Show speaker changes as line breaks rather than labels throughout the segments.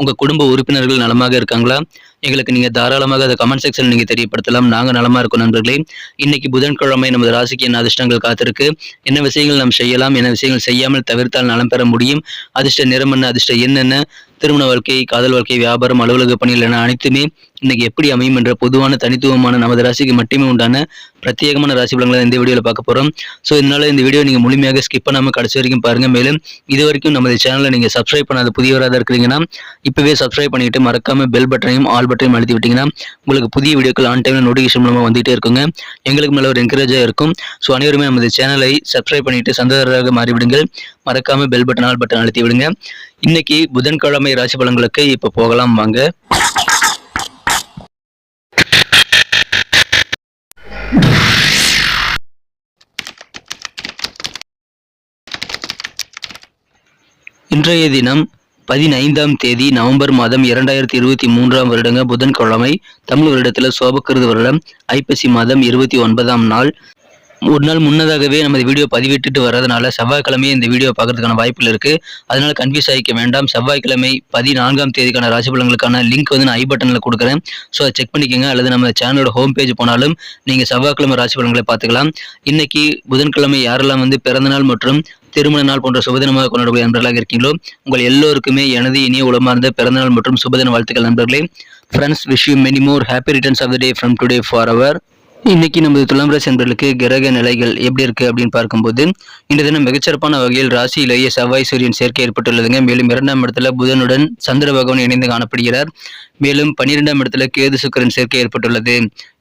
உங்கள் குடும்ப உறுப்பினர்கள் நலமாக இருக்காங்களா? எங்களுக்கு நீங்கள் தாராளமாக அதை கமெண்ட் செக்ஷன் நீங்கள் தெரியப்படுத்தலாம். நாங்கள் நலமாக இருக்கோம் நண்பர்களே. இன்னைக்கு புதன்கிழமை நமது ராசிக்கு என்ன அதிர்ஷ்டங்கள் காத்திருக்கு? என்ன விஷயங்கள் நாம் செய்யலாம்? என்ன விஷயங்கள் செய்யாமல் தவிர்த்தால் நலம் பெற முடியும்? அதிர்ஷ்ட நிறம் என்ன? அதிர்ஷ்ட என்னென்ன திருமண வாழ்க்கை காதல் வாழ்க்கை வியாபாரம் அலுவலக பணிகள் என அனைத்துமே இன்னைக்கு எப்படி அமையும் என்ற பொதுவான தனித்துவமான நமது ராசிக்கு மட்டுமே உண்டான பிரத்யேகமான ராசி பலங்களை இந்த வீடியோவில் பார்க்க போகிறோம் ஸோ இதனால இந்த வீடியோ நீங்கள் முழுமையாக ஸ்கிப் பண்ணாமல் கடைசி வரைக்கும் பாருங்கள் மேலும் இது வரைக்கும் நமது சேனலை நீங்கள் சப்ஸ்கிரைப் பண்ணாத புதியவராக இருக்கிறீங்கன்னா இப்பவே சப்ஸ்கிரைப் பண்ணிட்டு மறக்காம பெல் பட்டனையும் ஆல் பட்டனையும் அழுத்தி விட்டீங்கன்னா உங்களுக்கு புதிய வீடியோக்கள் ஆன் டைம்ல நோட்டிஃபிகேஷன் மூலமாக வந்துட்டே இருக்குங்க. எங்களுக்கு மேலே ஒரு என்கரேஜாக இருக்கும். ஸோ அனைவருமே நமது சேனலை சப்ஸ்கிரைப் பண்ணிட்டு சந்ததராக மாறிவிடுங்கள். மறக்காம பெல் பட்டன் ஆல் பட்டன் அழுத்தி விடுங்க இன்னைக்கு புதன்கிழமை ராசி பலன்களுக்கு இப்போ போகலாம் வாங்க. இன்றைய தினம் பதினைந்தாம் தேதி நவம்பர் மாதம் இரண்டாயிரத்தி இருபத்தி மூன்றாம் வருடங்க புதன்கிழமை தமிழ் வருடத்தில் சோபக்கிருது வருடம். ஐப்பசி மாதம் இருபத்தி ஒன்பதாம் நாள். ஒரு நாள் முன்னதாகவே நம்ம வீடியோ பதிவிட்டுட்டு வர்றதுனால செவ்வாய்க்கிழமையே இந்த வீடியோ பார்க்கறதுக்கான வாய்ப்புகள் இருக்குது அதனால் கன்ஃபியூஸ் ஆகிக்க வேண்டாம். செவ்வாய்க்கிழமை பதினான்காம் தேதிக்கான ராசி பலன்களுக்கான லிங்க் வந்து நான் ஐ பட்டனில் கொடுக்குறேன். ஸோ அதை செக் பண்ணிக்கோங்க. அல்லது நம்ம சேனலோட ஹோம் பேஜ் போனாலும் நீங்கள் செவ்வாய்க்கிழமை ராசி பலன்களை பார்த்துக்கலாம். இன்னைக்கு புதன்கிழமை யாரெல்லாம் வந்து பிறந்தநாள் மற்றும் திருமண நாள் போன்ற சுபதினமாக கொண்டாடக்கூடிய நண்பர்களாக இருக்கீங்களோ உங்கள் எல்லோருக்குமே எனது இனிய உளமார்ந்த பிறந்தநாள் மற்றும் சுபதின வாழ்த்துக்கள் நண்பர்களே. Friends wish you many more happy returns of the day from today for our இன்னைக்கு நமது துலாம் ராசி என்பர்களுக்கு கிரக நிலைகள் எப்படி இருக்கு அப்படின்னு பார்க்கும்போது இந்த தினம் மிகச்சிறப்பான வகையில் ராசியிலேயே செவ்வாய் சூரியன் சேர்க்கை ஏற்பட்டுள்ளதுங்க. மேலும் இரண்டாம் இடத்துல புதனுடன் சந்திர பகவான் இணைந்து காணப்படுகிறார். மேலும் பன்னிரெண்டாம் இடத்துல கேது சுக்கரன் சேர்க்கை ஏற்பட்டுள்ளது.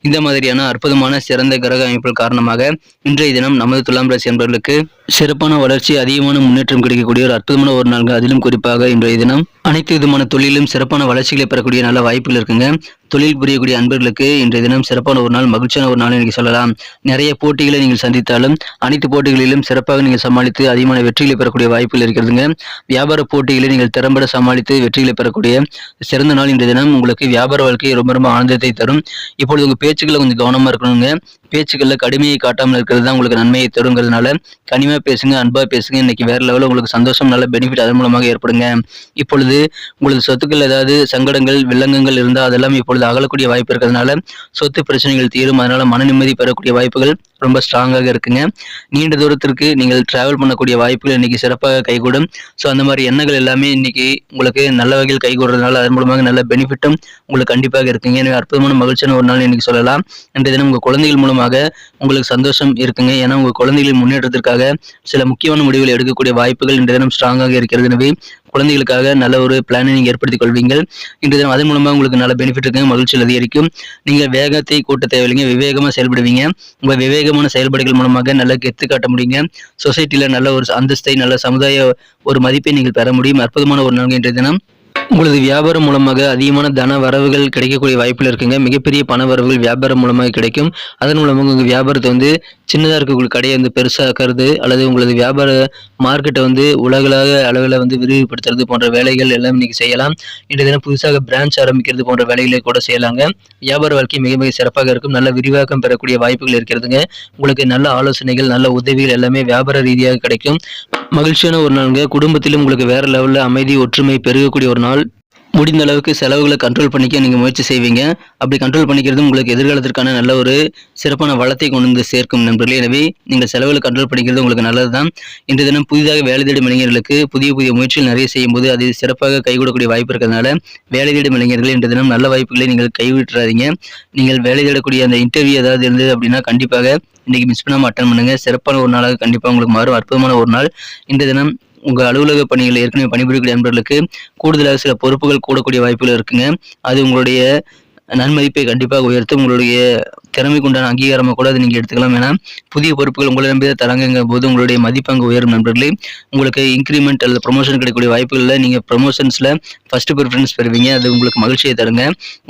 இந்த மாதிரியான அற்புதமான சிறந்த கிரக அமைப்புகள் காரணமாக இன்றைய தினம் நமது துலாம் ராசி என்பவர்களுக்கு சிறப்பான வளர்ச்சி அதிகமான முன்னேற்றம் கிடைக்கக்கூடிய ஒரு அற்புதமான ஒரு நாள் அதிலும் குறிப்பாக இன்றைய தினம் அனைத்து விதமான தொழிலும் சிறப்பான வளர்ச்சிகளை பெறக்கூடிய நல்ல வாய்ப்புகள் இருக்குங்க. தொழில் புரியக்கூடிய அன்பர்களுக்கு இன்றைய தினம் சிறப்பான ஒரு நாள் மகிழ்ச்சியான ஒரு நாள் நீங்கள் சொல்லலாம். நிறைய போட்டிகளை நீங்கள் சந்தித்தாலும் அனைத்து போட்டிகளிலும் சிறப்பாக நீங்கள் சமாளித்து அதிகமான வெற்றிகளை பெறக்கூடிய வாய்ப்புகள் இருக்கிறதுங்க. வியாபார போட்டிகளை நீங்கள் திறம்பட சமாளித்து வெற்றிகளை பெறக்கூடிய சிறந்த நாள் இன்றைய தினம். உங்களுக்கு வியாபார வாழ்க்கை ரொம்ப ரொம்ப ஆனந்தத்தை தரும். இப்பொழுது உங்க பேச்சுக்களை கொஞ்சம் கவனமா இருக்கணுங்க. பேச்சுக்களில் கடுமையை காட்டாமல் இருக்கிறது தான் உங்களுக்கு நன்மையை தருங்கிறதுனால கனிமா பேசுங்க அன்பாக பேசுங்க. இன்னைக்கு வேற லெவலில் உங்களுக்கு சந்தோஷம் நல்ல பெனிஃபிட் அதன் மூலமாக ஏற்படுங்க. இப்பொழுது உங்களுக்கு சொத்துக்கள் ஏதாவது சங்கடங்கள் வில்லங்கங்கள் இருந்தால் அதெல்லாம் இப்பொழுது அகலக்கூடிய வாய்ப்பு இருக்கிறதுனால சொத்து பிரச்சனைகள் தீரும். அதனால மன நிம்மதி பெறக்கூடிய வாய்ப்புகள் ரொம்ப ஸ்ட்ராங்காக இருக்குங்க. நீண்ட தூரத்திற்கு நீங்கள் டிராவல் பண்ணக்கூடிய வாய்ப்புகள் இன்னைக்கு சிறப்பாக கைகூடும். ஸோ அந்த மாதிரி எண்ணங்கள் எல்லாமே இன்னைக்கு உங்களுக்கு நல்ல வகையில் கைகூடுறதுனால அதன் மூலமாக நல்ல பெனிஃபிட்டும் உங்களுக்கு கண்டிப்பாக இருக்குங்க. எனவே அற்புதமான மகிழ்ச்சியான ஒரு நாள் இன்னைக்கு சொல்லலாம். இன்றைய தினம் உங்கள் குழந்தைகள் மூலமாக உங்களுக்கு சந்தோஷம் இருக்குங்க. ஏன்னா உங்கள் குழந்தைகளின் முன்னேற்றத்திற்காக சில முக்கியமான முடிவுகள் எடுக்கக்கூடிய வாய்ப்புகள் இன்றைய தினம் ஸ்ட்ராங்காக இருக்கிறது. எனவே குழந்தைகளுக்காக நல்ல ஒரு பிளானை நீங்கள் ஏற்படுத்திக் கொள்வீங்கள். இன்றைய தினம் அதன் மூலமாக உங்களுக்கு நல்ல பெனிஃபிட் இருக்குங்க. மகிழ்ச்சியில் அதிகரிக்கும். நீங்கள் வேகத்தை கூட்ட தேவையில்லைங்க. விவேகமாக செயல்படுவீங்க. உங்கள் விவேகமான செயல்பாடுகள் மூலமாக நல்ல கெத்து காட்ட முடியுங்க. சொசைட்டியில் நல்ல ஒரு அந்தஸ்தை நல்ல சமுதாய ஒரு மதிப்பை நீங்கள் பெற முடியும். அற்புதமான ஒரு நாள் இன்றைய தினம். உங்களது வியாபாரம் மூலமாக அதிகமான தன வரவுகள் கிடைக்கக்கூடிய வாய்ப்புகள் இருக்குங்க. மிகப்பெரிய பண வரவுகள் வியாபாரம் மூலமாக கிடைக்கும். அதன் மூலமாக உங்கள் வியாபாரத்தை வந்து சின்னதாக இருக்கக்கூடிய கடையை வந்து பெருசாக்குறது அல்லது உங்களது வியாபார மார்க்கெட்டை வந்து உலகளாக அளவில் வந்து விரிவுபடுத்துறது போன்ற வேலைகள் எல்லாம் இன்னைக்கு செய்யலாம். இன்றைய தினம் புதுசாக பிரான்ச் ஆரம்பிக்கிறது போன்ற வேலைகளை கூட செய்யலாங்க. வியாபார வாழ்க்கை மிக மிக சிறப்பாக இருக்கும். நல்ல விரிவாக்கம் பெறக்கூடிய வாய்ப்புகள் இருக்கிறதுங்க. உங்களுக்கு நல்ல ஆலோசனைகள் நல்ல உதவிகள் எல்லாமே வியாபார ரீதியாக கிடைக்கும். மகிழ்ச்சியான ஒரு நாளுங்க. குடும்பத்திலும் உங்களுக்கு வேற லெவலில் அமைதி ஒற்றுமை பெருகக்கூடிய ஒரு நாள் முடிந்த அளவுக்கு செலவுகளை கண்ட்ரோல் பண்ணிக்க நீங்கள் முயற்சி செய்வீங்க. அப்படி கண்ட்ரோல் பண்ணிக்கிறது உங்களுக்கு எதிர்காலத்திற்கான நல்ல ஒரு சிறப்பான வளத்தை கொண்டு வந்து சேர்க்கும் நண்பர்களே. எனவே நீங்கள் செலவுகளை கண்ட்ரோல் பண்ணிக்கிறது உங்களுக்கு நல்லது தான் இன்று தினம் புதிதாக வேலை தேடும் இளைஞர்களுக்கு புதிய புதிய முயற்சிகள் நிறைய செய்யும்போது அது சிறப்பாக கைகூடக்கூடிய வாய்ப்பு இருக்கிறதுனால வேலை தேடும் இளைஞர்கள் இன்று தினம் நல்ல வாய்ப்புகளை நீங்கள் கைவிட்டுறாதீங்க. நீங்கள் வேலை தேடக்கூடிய அந்த இன்டர்வியூ ஏதாவது இருந்தது அப்படின்னா கண்டிப்பாக இன்னைக்கு மிஸ் பண்ணாமல் அட்டன் பண்ணுங்கள் சிறப்பான ஒரு நாளாக கண்டிப்பாக உங்களுக்கு மாறும். அற்புதமான ஒரு நாள். இன்று தினம் உங்கள் அலுவலக பணிகள் ஏற்கனவே பணிபுரியக்கூடிய நண்பர்களுக்கு கூடுதலாக சில பொறுப்புகள் கூடக்கூடிய வாய்ப்புகள் இருக்குங்க. அது உங்களுடைய நன்மதிப்பை கண்டிப்பாக உயர்த்தும். உங்களுடைய திறமைக்கு உண்டான அங்கீகாரமாக கூட அதை நீங்கள் எடுத்துக்கலாம். ஏன்னா புதிய பொறுப்புகள் உங்களை நம்பி தான் போது உங்களுடைய மதிப்பு அங்கே உயரும் நண்பர்களே. உங்களுக்கு இன்க்ரிமெண்ட் அல்லது ப்ரொமோஷன் கிடைக்கக்கூடிய வாய்ப்புகளில் நீங்கள் ப்ரொமோஷன்ஸில் ஃபர்ஸ்ட் ப்ரிஃபரன்ஸ் பெறுவீங்க. அது உங்களுக்கு மகிழ்ச்சியை தருங்க.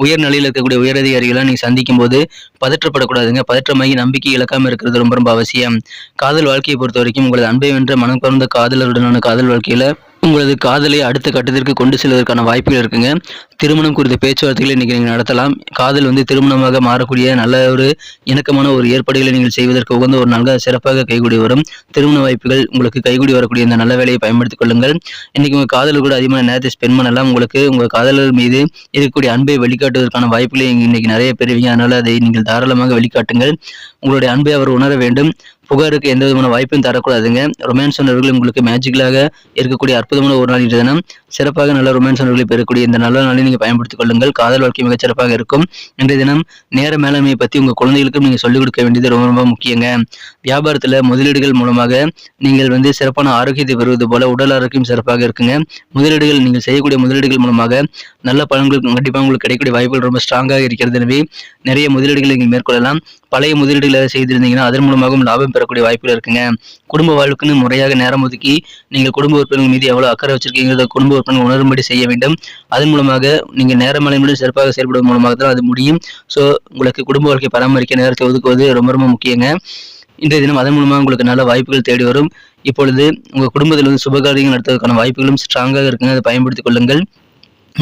உயர் நிலையில் இருக்கக்கூடிய உயரதிகாரிகளை நீங்கள் சந்திக்கும் போது பதற்றப்படக்கூடாதுங்க. பதற்றமாகி நம்பிக்கை இழக்காமல் இருக்கிறது ரொம்ப ரொம்ப அவசியம். காதல் வாழ்க்கையை பொறுத்த வரைக்கும் உங்களது அன்பை வென்ற மனம் கவர்ந்த காதலருடனான காதல் வாழ்க்கையில் உங்களது காதலை அடுத்த கட்டத்திற்கு கொண்டு செல்வதற்கான வாய்ப்புகள் இருக்குங்க. திருமணம் குறித்த பேச்சுவார்த்தைகளை இன்றைக்கி நீங்கள் நடத்தலாம். காதல் வந்து திருமணமாக மாறக்கூடிய நல்ல ஒரு இணக்கமான ஒரு ஏற்பாடுகளை நீங்கள் செய்வதற்கு உகந்த ஒரு நாளாக சிறப்பாக கைகூடி வரும். திருமண வாய்ப்புகள் உங்களுக்கு கைகூடி வரக்கூடிய இந்த நல்ல வேலையை பயன்படுத்திக் கொள்ளுங்கள். இன்னைக்கு உங்கள் காதல் கூட அதிகமான நேரத்தை ஸ்பெண்ட் பண்ணலாம். உங்களுக்கு உங்கள் காதலர் மீது இருக்கக்கூடிய அன்பை வெளிக்காட்டுவதற்கான வாய்ப்புகளை இன்னைக்கு நிறைய பெறுவீங்க. அதனால் அதை நீங்கள் தாராளமாக வெளிக்காட்டுங்கள் உங்களுடைய அன்பை அவர் உணர வேண்டும். புகாருக்கு எந்த விதமான வாய்ப்பும் தரக்கூடாதுங்க. ரொமான்ஸ் உணர்வுகள் உங்களுக்கு மேஜிக்கலாக இருக்கக்கூடிய அற்புதமான ஒரு நாள் தினம். சிறப்பாக நல்ல ரொமான்ஸ் உணர்வுகளை பெறக்கூடிய இந்த நல்ல நாளை நீங்கள் பயன்படுத்திக் கொள்ளுங்கள். காதல் வாழ்க்கை மிகச் சிறப்பாக இருக்கும். இன்றைய தினம் நேர மேலாண்மையை பற்றி உங்கள் குழந்தைகளுக்கும் நீங்கள் சொல்லிக் கொடுக்க வேண்டியது ரொம்ப ரொம்ப முக்கியங்க. வியாபாரத்தில் முதலீடுகள் மூலமாக நீங்கள் வந்து சிறப்பான ஆரோக்கியத்தை பெறுவது போல உடல் ஆரோக்கியம் சிறப்பாக இருக்குங்க. முதலீடுகள் நீங்கள் செய்யக்கூடிய முதலீடுகள் மூலமாக நல்ல பலன்கள் கண்டிப்பாக உங்களுக்கு கிடைக்கக்கூடிய வாய்ப்புகள் ரொம்ப ஸ்ட்ராங்காக இருக்கிறது. எனவே நிறைய முதலீடுகளை நீங்கள் மேற்கொள்ளலாம். பழைய முதலீடுகளை செய்திருந்தீங்கன்னா அதன் மூலமாகவும் லாபம் பெறக்கூடிய வாய்ப்புகள் இருக்குங்க. குடும்ப வாழ்க்கைன்னு முறையாக நேரம் ஒதுக்கி நீங்கள் குடும்ப உறுப்பினர்கள் மீது எவ்வளவு அக்கறை வச்சிருக்கீங்கிறத குடும்ப உறுப்பினர்கள் உணரும்படி செய்ய வேண்டும். அதன் மூலமாக நீங்கள் நேரமலைமுடன் சிறப்பாக செயல்படுவதன் மூலமாக தான் அது முடியும். ஸோ உங்களுக்கு குடும்ப வாழ்க்கை பராமரிக்க நேரத்தை ஒதுக்குவது ரொம்ப ரொம்ப முக்கியங்க. இன்றைய தினம் அதன் மூலமாக உங்களுக்கு நல்ல வாய்ப்புகள் தேடி வரும். இப்பொழுது உங்கள் குடும்பத்தில் வந்து சுபகாரியங்கள் நடத்துவதற்கான வாய்ப்புகளும் ஸ்ட்ராங்காக இருக்குங்க. அதை பயன்படுத்திக் கொள்ளுங்கள்.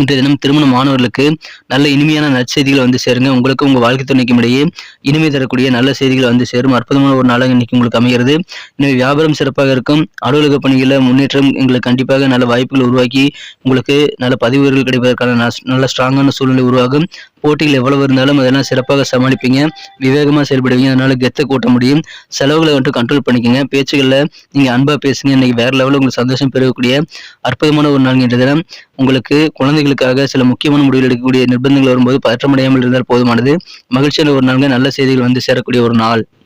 இன்றைய தினம் திருமண மாணவர்களுக்கு நல்ல இனிமையான நற்செய்திகளை வந்து சேருங்க. உங்களுக்கு உங்க வாழ்க்கை துணைக்கும் இடையே இனிமை தரக்கூடிய நல்ல செய்திகளை வந்து சேரும். அற்புதமான ஒரு நாளாக இன்னைக்கு உங்களுக்கு அமைகிறது. எனவே வியாபாரம் சிறப்பாக இருக்கும். அலுவலக பணிகளில் முன்னேற்றம் எங்களுக்கு கண்டிப்பாக நல்ல வாய்ப்புகள் உருவாக்கி உங்களுக்கு நல்ல பதிவுகள் கிடைப்பதற்கான நல்ல ஸ்ட்ராங்கான சூழ்நிலை உருவாகும். போட்டிகள் எவ்வளவு இருந்தாலும் அதெல்லாம் சிறப்பாக சமாளிப்பீங்க விவேகமாக செயல்படுவீங்க அதனால கெத்தை கூட்ட முடியும். செலவுகளை வந்துட்டு கண்ட்ரோல் பண்ணிக்கோங்க. பேச்சுகளில் நீங்கள் அன்பாக பேசுங்க. இன்னைக்கு வேற லெவலில் உங்களுக்கு சந்தோஷம் பெறக்கூடிய அற்புதமான ஒரு நாள் என்ற தினம். உங்களுக்கு குழந்தைகளுக்காக சில முக்கியமான முடிவுகள் எடுக்கக்கூடிய நிர்பந்தங்கள் வரும்போது பற்றமடையாமல் இருந்தால் போதுமானது. மகிழ்ச்சியான ஒரு நாள்கள் நல்ல செய்திகள் வந்து சேரக்கூடிய ஒரு நாள்.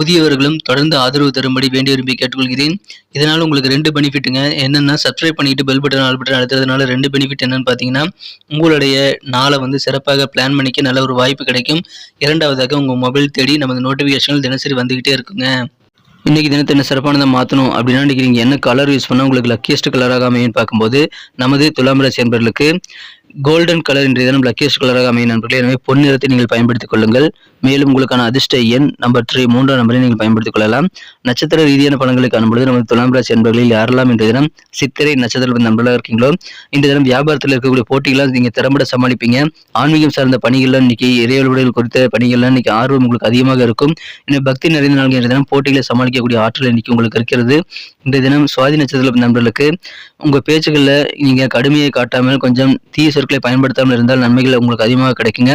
புதியவர்களும் தொடர்ந்து ஆதரவு தரும்படி வேண்டி விரும்பி கேட்டுக்கொள்கிறேன். இதனால் உங்களுக்கு ரெண்டு பெனிஃபிட்டுங்க. என்னென்னா சப்ஸ்கிரைப் பண்ணிட்டு பெல் பட்டன் ஆல் பட்டன் அழுத்துறதுனால ரெண்டு பெனிஃபிட் என்னன்னு பார்த்தீங்கன்னா உங்களுடைய நாளை வந்து சிறப்பாக பிளான் பண்ணிக்க நல்ல ஒரு வாய்ப்பு கிடைக்கும். இரண்டாவதாக உங்கள் மொபைல் தேடி நமது நோட்டிஃபிகேஷன்கள் தினசரி வந்துக்கிட்டே இருக்குங்க. இன்றைக்கி தினத்தை என்ன சிறப்பானதை மாற்றணும் அப்படின்னா நினைக்கிறீங்க என்ன கலர் யூஸ் பண்ணால் உங்களுக்கு லக்கியஸ்ட் கலராக அமையும் பார்க்கும்போது நமது துலாம் ராசி என்பர்களுக்கு கோல்டன் கலர் இன்றைய தினம் லக்கியஸ்ட் கலராக அமையும் நண்பர்களே. எனவே பொன்னிறத்தை நீங்கள் பயன்படுத்திக் கொள்ளுங்கள். மேலும் உங்களுக்கான அதிர்ஷ்ட எண் நம்பர் த்ரீ மூன்றாம் நம்பரை நீங்கள் பயன்படுத்திக் கொள்ளலாம். நட்சத்திர ரீதியான பலன்களை காணும்பொழுது நமது துலாம் ராசி என்பர்களில் யாரெல்லாம் இன்றைய தினம் சித்திரை நட்சத்திரம் நண்பர்களாக இருக்கீங்களோ இந்த தினம் வியாபாரத்தில் இருக்கக்கூடிய போட்டிகளாக நீங்கள் திறம்பட சமாளிப்பீங்க. ஆன்மீகம் சார்ந்த பணிகள்லாம் இன்னைக்கு இறைவல்புடைகள் குறித்த பணிகள்லாம் இன்னைக்கு ஆர்வம் உங்களுக்கு அதிகமாக இருக்கும். இன்னும் பக்தி நிறைந்த நாள் இன்றைய தினம் போட்டிகளை சமாளிக்கக்கூடிய ஆற்றல் இன்னைக்கு உங்களுக்கு இருக்கிறது. இன்றைய தினம் சுவாதி நட்சத்திர நண்பர்களுக்கு உங்கள் பேச்சுகளில் நீங்கள் கடுமையை காட்டாமல் கொஞ்சம் தீ சொற்களை பயன்படுத்தாமல் இருந்தால் நன்மைகள் உங்களுக்கு அதிகமாக கிடைக்குங்க.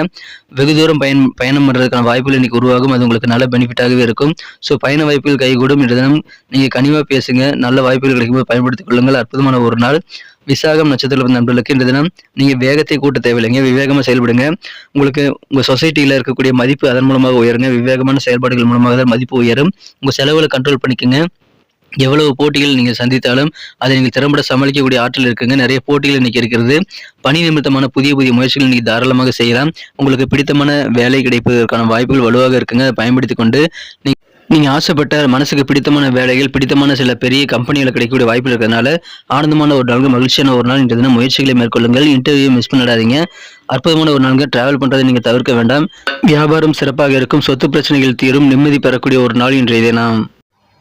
வெகு தூரம் பயன் பயணம் பண்ணுறதுக்கான வாய்ப்புகள் இன்னைக்கு உருவாகும். அது உங்களுக்கு நல்ல பெனிஃபிட்டாகவே இருக்கும். ஸோ பயண வாய்ப்புகள் கைகூடும். இன்று தினம் நீங்கள் கனிவாக பேசுங்க. நல்ல வாய்ப்புகள் கிடைக்கும்போது பயன்படுத்திக் கொள்ளுங்கள். அற்புதமான ஒரு நாள். விசாகம் நட்சத்திர நண்பர்களுக்கு இந்த தினம் நீங்கள் வேகத்தை கூட்ட தேவையில்லைங்க. விவேகமாக செயல்படுங்க. உங்களுக்கு உங்கள் சொசைட்டியில் இருக்கக்கூடிய மதிப்பு அதன் மூலமாக உயருங்க. விவேகமான செயல்பாடுகள் மூலமாக தான் மதிப்பு உயரும். உங்கள் செலவுகளை கண்ட்ரோல் பண்ணிக்கோங்க. எவ்வளவு போட்டிகள் நீங்கள் சந்தித்தாலும் அதை நீங்கள் திறம்பட சமாளிக்கக்கூடிய ஆற்றல் இருக்குங்க. நிறைய போட்டிகள் இன்னைக்கு இருக்கிறது. பணி நிமித்தமான புதிய புதிய முயற்சிகள் நீங்கள் தாராளமாக செய்யலாம். உங்களுக்கு பிடித்தமான வேலை கிடைப்பதற்கான வாய்ப்புகள் வலுவாக இருக்குங்க. அதை பயன்படுத்தி கொண்டு நீங்கள் ஆசைப்பட்ட மனசுக்கு பிடித்தமான வேலைகள் பிடித்தமான சில பெரிய கம்பெனிகளை கிடைக்கக்கூடிய வாய்ப்பு இருக்கிறதுனால ஆனந்தமான ஒரு நாள் மகிழ்ச்சியான ஒரு நாள் இன்றைய தினம் முயற்சிகளை மேற்கொள்ளுங்கள். இன்டர்வியூ மிஸ் பண்ணிடாதீங்க அற்புதமான ஒரு நாள்கள் டிராவல் பண்ணுறதை நீங்கள் தவிர்க்க வேண்டாம். வியாபாரம் சிறப்பாக இருக்கும். சொத்து பிரச்சனைகள் தீரும். நிம்மதி பெறக்கூடிய ஒரு நாள் இன்றைய தினம்.